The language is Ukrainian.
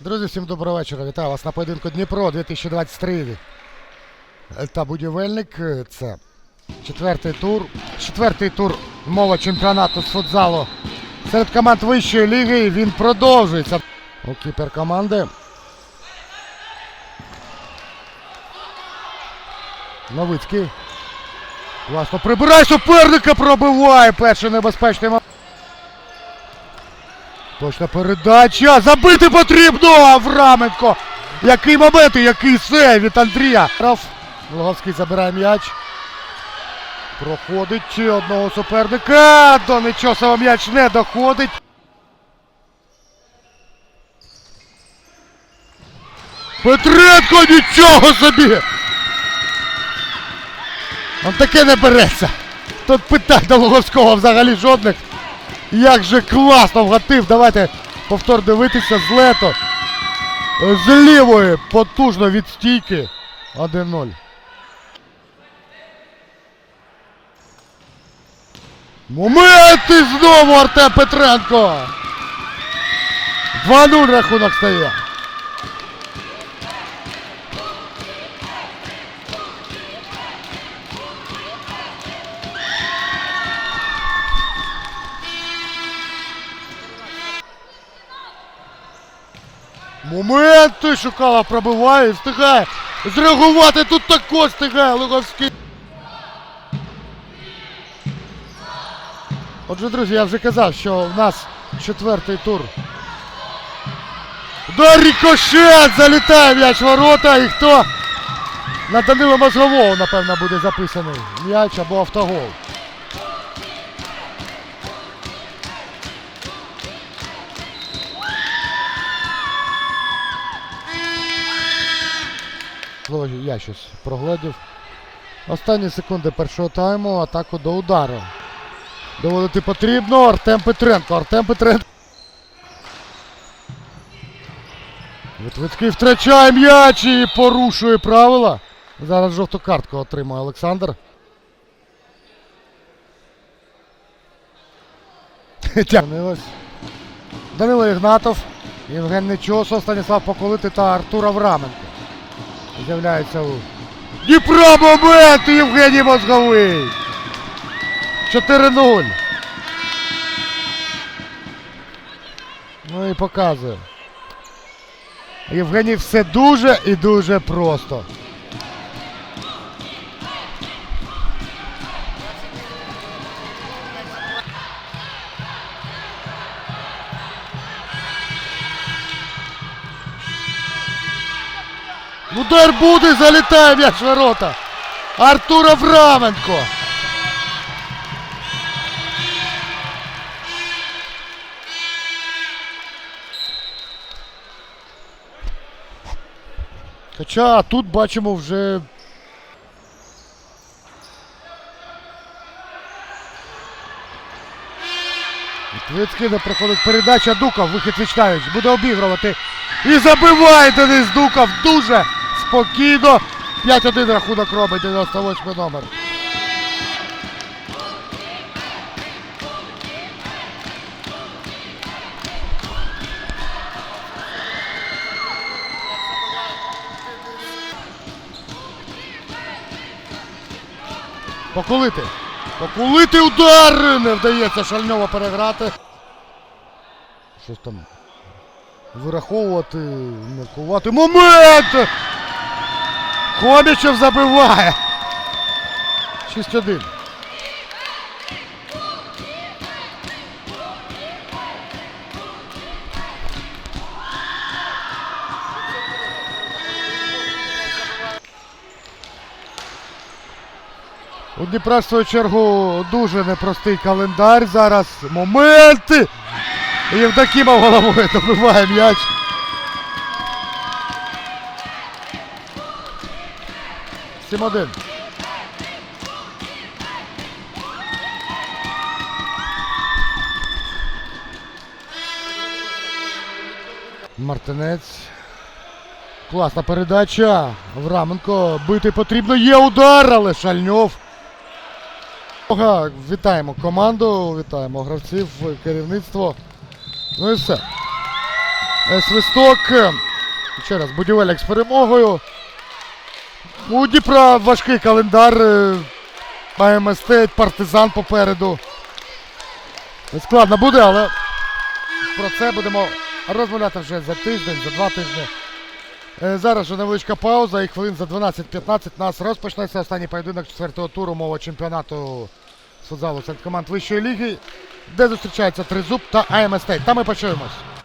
Друзі, всім доброго вечора. Вітаю вас на поєдинку Дніпро 2023. Та будівельник. е, Це четвертий тур. Четвертий тур мова чемпіонату з футзалу серед команд вищої ліги. Він продовжується. У кіпер команди. Новицький. Класно прибирає суперника, пробиває перший небезпечний момент. Точна передача. Забити потрібно! Авраменко! Який момент і який сейв від Андрія. Раф. Луговський забирає м'яч. Проходить одного суперника. До Нечосова м'яч не доходить. Петренко нічого собі! Он таке не береться. Тут питань до Луговського взагалі жодних. Як же класно вгатив. Давайте повтор дивитися з лето. З лівої потужно від стійки. 1-0. Момент і знову Артем Петренко. 2-0 рахунок стає. Моменти шукала, пробиває, встигає. Зреагувати тут також встигає Луговський. Отже, друзі, я вже казав, що в нас четвертий тур. Да рикошет! Залітає м'яч ворота і хто? На Данила Мозгового, напевно, буде записаний м'яч або автогол. Слово я щось прогледів. Останні секунди першого тайму, атаку до удару. Доводити потрібно. Артем Петренко. Артем Петренко. Витвицький втрачає м'яч і порушує правила. Зараз жовту картку отримує Олександр. Данило Ігнатов, Євген Нечосов, Станіслав Поколити та Артур Авраменко. З'являється у Дніпро момент Євгеній Мозговий. 4-0. Ну і показує. Євгеній все дуже і дуже просто. Удар буде, залітає м'яч ворота. Артур Авраменко. Хоча тут бачимо вже. Не проходить передача Дуков, вихід Вічнавич, буде обігрувати. І забиває Денис Дуков дуже спокійно. 5-1 рахунок робить 98 номер. Покулити. Покулити удар! Не вдається Шальньова переграти. Щось там вираховувати, міркувати. Момент! Хомічев забиває. 6-1. У Дніпра, в свою чергу, дуже непростий календар зараз. Моменти! Євдокімов головою добиває м'яч. Сім один. Мартинець. Класна передача. Авраменко бити потрібно. Є удар, але Шальньов. Вітаємо команду, вітаємо гравців, керівництво. Ну і все. Свисток. Ще раз, будівельник з перемогою. У Дніпра важкий календар. е, АМ Стейт, партизан попереду. Складно буде, але про це будемо розмовляти вже за тиждень, за два тижні. Е, Зараз же невеличка пауза і хвилин за 12-15 нас розпочнеться останній поєдинок четвертого туру мова чемпіонату з футзалу серед команд вищої ліги, де зустрічаються Тризуб та АМ Стейт. Там ми почуємось.